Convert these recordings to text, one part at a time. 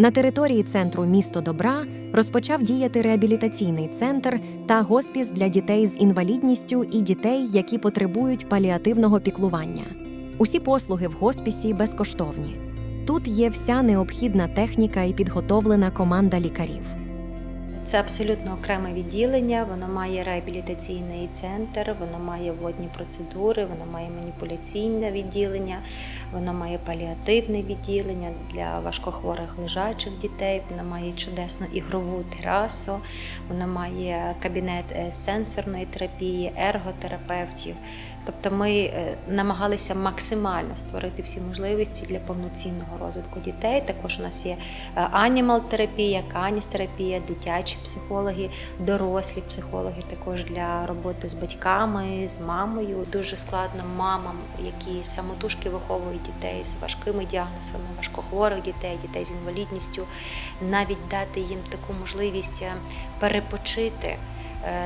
На території центру Місто Добра розпочав діяти реабілітаційний центр та госпіс для дітей з інвалідністю і дітей, які потребують паліативного піклування. Усі послуги в госпісі безкоштовні. Тут є вся необхідна техніка і підготовлена команда лікарів. Це абсолютно окреме відділення, воно має реабілітаційний центр, воно має водні процедури, воно має маніпуляційне відділення, воно має паліативне відділення для важкохворих лежачих дітей, воно має чудесну ігрову терасу, воно має кабінет е, сенсорної терапії, ерготерапевтів. Тобто ми е, намагалися максимально створити всі можливості для повноцінного розвитку дітей. Також у нас є е, анімал-терапія, каністерапія, дитячі психологи, дорослі психологи, також для роботи з батьками, з мамою. Дуже складно мамам, які самотужки виховують дітей з важкими діагнозами, важкохворих дітей, дітей з інвалідністю, навіть дати їм таку можливість е, перепочити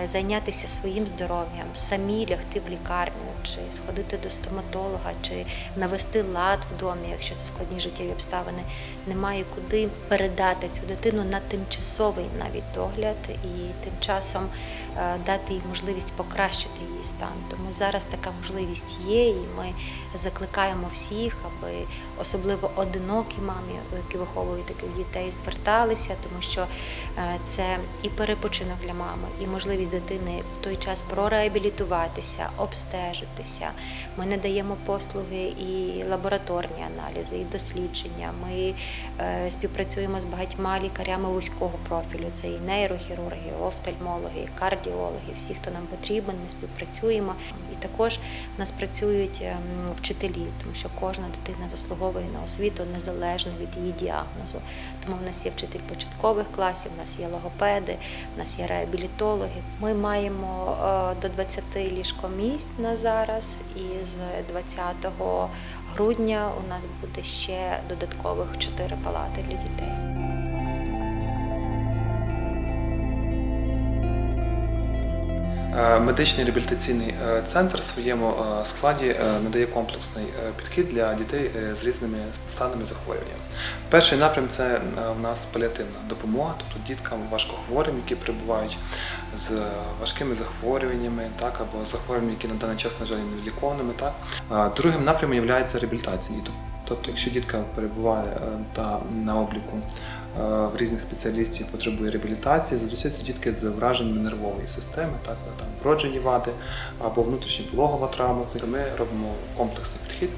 зайнятися своїм здоров'ям, самі лягти в лікарню, чи сходити до стоматолога, чи навести лад в домі, якщо це складні життєві обставини. Немає куди передати цю дитину на тимчасовий навіть догляд і тим часом е, дати їй можливість покращити її стан. Тому зараз така можливість є, і ми закликаємо всіх, аби особливо одинокі мамі, які виховують таких дітей, зверталися, тому що е, це і перепочинок для мами, і можливість дитини в той час прореабілітуватися, обстежитися. Ми надаємо послуги і лабораторні аналізи, і дослідження. Ми е, співпрацюємо з багатьма лікарями вузького профілю. Це і нейрохірурги, і офтальмологи, і кардіологи, всі, хто нам потрібен, ми співпрацюємо. І також в нас працюють ем, вчителі, тому що кожна дитина заслуговує на освіту незалежно від її діагнозу. Тому в нас є вчитель початкових класів, в нас є логопеди, в нас є реабілітологи. Ми маємо е, до 20 ліжкомісць на зараз, і з 20 грудня у нас буде ще додаткових 4 палати для дітей. Медичний реабілітаційний е, центр в своєму е, складі е, надає комплексний е, підхід для дітей е, з різними станами захворювання. Перший напрям це е, в нас паліативна допомога, тобто діткам важкохворим, які перебувають з важкими захворюваннями, так або захворюваннями, які на даний час, на жаль, не лікованими. Так другим напрямом є реабілітація. Тобто, якщо дітка перебуває е, та на обліку е, в різних спеціалістів потребує реабілітації, зазвичай це дітки з враженнями нервової системи, так там вроджені вади або внутрішньопологова травма. Це ми робимо комплексний підхід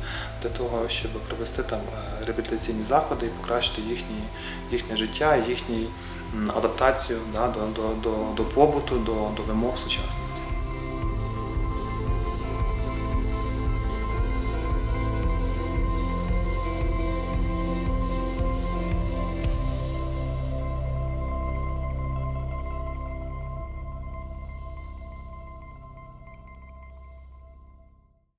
для того, щоб провести там е, реабілітаційні заходи і покращити їхні, їхнє життя, їхню адаптацію да, до, до, до, до побуту, до, до вимог сучасності.